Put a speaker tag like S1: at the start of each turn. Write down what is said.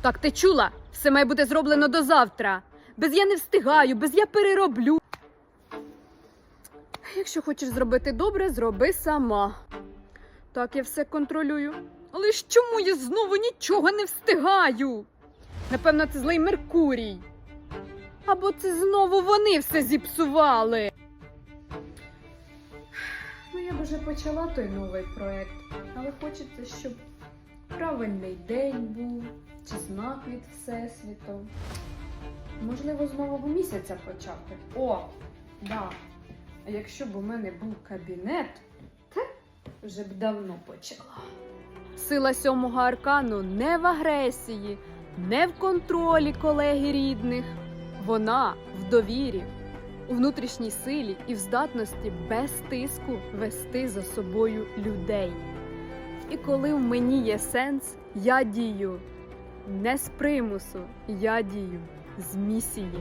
S1: Так ти чула? Все має бути зроблено до завтра. Без я не встигаю, без я перероблю. Якщо хочеш зробити добре, зроби сама. Так, я все контролюю. Але ж чому я знову нічого не встигаю? Напевно, це злий Меркурій. Або це знову вони все зіпсували. Ну, я б вже почала той новий проект, але хочеться, щоб правильний день був, чи знак від Всесвіту. Можливо, з нового місяця почати. О, да. Якщо б у мене був кабінет, те вже б давно почала. Сила сьомого аркану не в агресії, не в контролі колеги рідних. Вона в довірі, у внутрішній силі і в здатності без тиску вести за собою людей. І коли в мені є сенс, я дію не з примусу, я дію з місії.